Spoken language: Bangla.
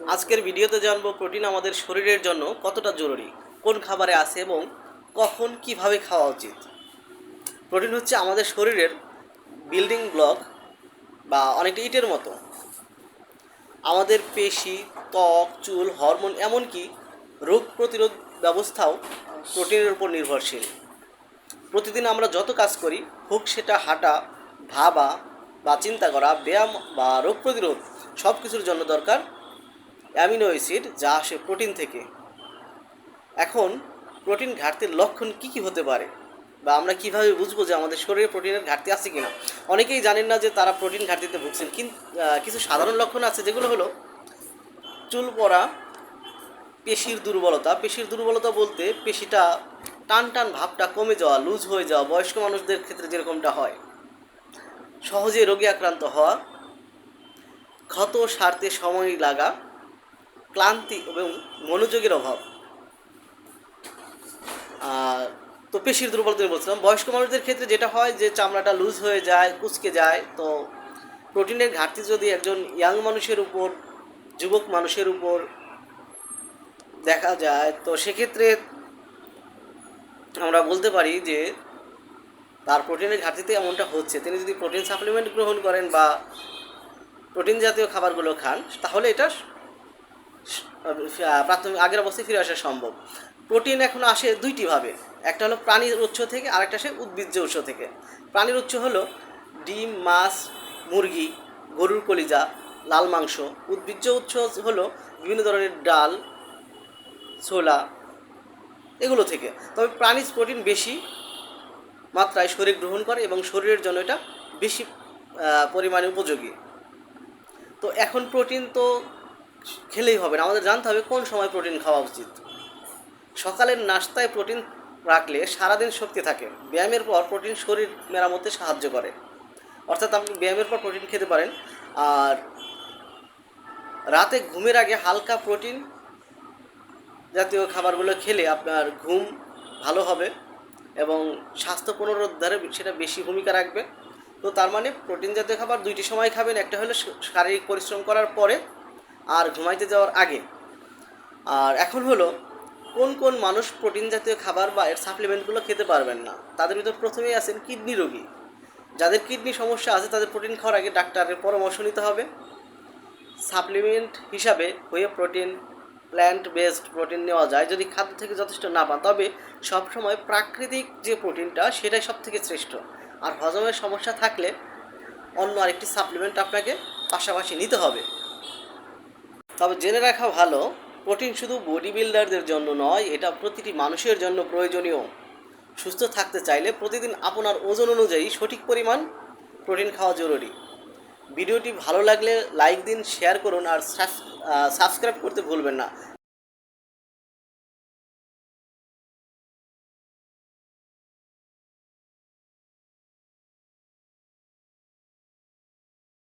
আজকের ভিডিওতে জানব প্রোটিন আমাদের শরীরের জন্য কতটা জরুরি, কোন খাবারে আছে এবং কখন কীভাবে খাওয়া উচিত। প্রোটিন হচ্ছে আমাদের শরীরের বিল্ডিং ব্লক বা অনেকটা ইটের মতো। আমাদের পেশি, ত্বক, চুল, হরমোন এমনকি রোগ প্রতিরোধ ব্যবস্থাও প্রোটিনের উপর নির্ভরশীল। প্রতিদিন আমরা যত কাজ করি, হোক সেটা হাঁটা, ভাবা বা চিন্তা করা, ব্যায়াম বা রোগ প্রতিরোধ সব কিছুর জন্য দরকার অ্যামিনো অ্যাসিড যা আসে প্রোটিন থেকে। এখন, প্রোটিন ঘাটতির লক্ষণ কী কী হতে পারে? বা আমরা কীভাবে বুঝব যে আমাদের শরীরে প্রোটিনের ঘাটতি আছে কিনা? অনেকেই জানেন না যে তারা প্রোটিন ঘাটতিতে ভুগছেন কিন্তু কিছু সাধারণ লক্ষণ আছে যেগুলো হলো চুল পড়া, পেশির দুর্বলতা। পেশির দুর্বলতা বলতে পেশিটা টান টান ভাবটা কমে যাওয়া, লুজ হয়ে যাওয়া, বয়স্ক মানুষদের ক্ষেত্রে যেরকমটা হয়। সহজে রোগে আক্রান্ত হওয়া, ক্ষত সারতে সময় লাগা ক্লান্তি এবং মনোযোগের অভাব। আর তো পেশির দুর্বলতা নিয়ে বলছিলাম। বয়স্ক মানুষদের ক্ষেত্রে যেটা হয় যে চামড়াটা লুজ হয়ে যায়, কুচকে যায়, তো প্রোটিনের ঘাটতি যদি একজন ইয়াং মানুষের উপর, যুবক মানুষের উপর দেখা যায়, তো সেক্ষেত্রে আমরা বলতে পারি যে তার প্রোটিনের ঘাটতিতে এমনটা হচ্ছে। তিনি যদি প্রোটিন সাপ্লিমেন্ট গ্রহণ করেন বা প্রোটিন জাতীয় খাবারগুলো খান, তাহলে এটা প্রাথমিক আগের অবস্থায় ফিরে আসা সম্ভব। প্রোটিন এখন আসে দুইটিভাবে একটা হলো প্রাণীর উৎস থেকে, আরেকটা আসে উদ্ভিজ্জ উৎস থেকে। প্রাণীর উৎস হলো ডিম, মাছ, মুরগি, গরুর কলিজা, লাল মাংস। উদ্ভিজ্জ উৎস হলো বিভিন্ন ধরনের ডাল, ছোলা, এগুলো থেকে। তবে প্রাণীজ প্রোটিন বেশি মাত্রায় শরীর গ্রহণ করে এবং শরীরের জন্য এটা বেশি পরিমাণে উপযোগী। তো এখন প্রোটিন তো খেলেই হবে না। আমাদের জানতে হবে কোন সময় প্রোটিন খাওয়া উচিত। সকালের নাস্তায় প্রোটিন রাখলে সারাদিন শক্তি থাকে। ব্যায়ামের পর প্রোটিন শরীর মেরামতে সাহায্য করে। অর্থাৎ আপনি ব্যায়ামের পর প্রোটিন খেতে পারেন। আর রাতে ঘুমের আগে হালকা প্রোটিন জাতীয় খাবারগুলো খেলে আপনার ঘুম ভালো হবে এবং স্বাস্থ্য পুনরুদ্ধারে সেটা বেশি ভূমিকা রাখবে। তো তার মানে প্রোটিন জাতীয় খাবার দুইটি সময় খাবেন। একটা হলো শারীরিক পরিশ্রম করার পরে আর ঘুমাইতে যাওয়ার আগে। আর এখন হলো, কোন কোন মানুষ প্রোটিন জাতীয় খাবার বা এর সাপ্লিমেন্টগুলো খেতে পারবেন না? তাদের ভিতর প্রথমেই আছেন কিডনি রোগী। যাদের কিডনি সমস্যা আছে, তাদের প্রোটিন খাওয়ার আগে ডাক্তারের পরামর্শ নিতে হবে। সাপ্লিমেন্ট হিসাবে হয়ে প্রোটিন প্ল্যান্ট বেসড প্রোটিন নেওয়া যায়। যদি খাদ্য থেকে যথেষ্ট না পান, তবে সবসময় প্রাকৃতিক যে প্রোটিনটা, সেটাই সব থেকে শ্রেষ্ঠ। আর হজমের সমস্যা থাকলে অন্য আরেকটি সাপ্লিমেন্ট আপনাকে পাশাপাশি নিতে হবে। তবে জেনে রাখা ভালো, প্রোটিন শুধু বডি বিল্ডারদের জন্য নয়, এটা প্রতিটি মানুষের জন্য প্রয়োজনীয়। সুস্থ থাকতে চাইলে প্রতিদিন আপনার ওজন অনুযায়ী সঠিক পরিমাণ প্রোটিন খাওয়া জরুরি। ভিডিওটি ভালো লাগলে লাইক দিন, শেয়ার করুন আর সাবস্ক্রাইব করতে ভুলবেন না।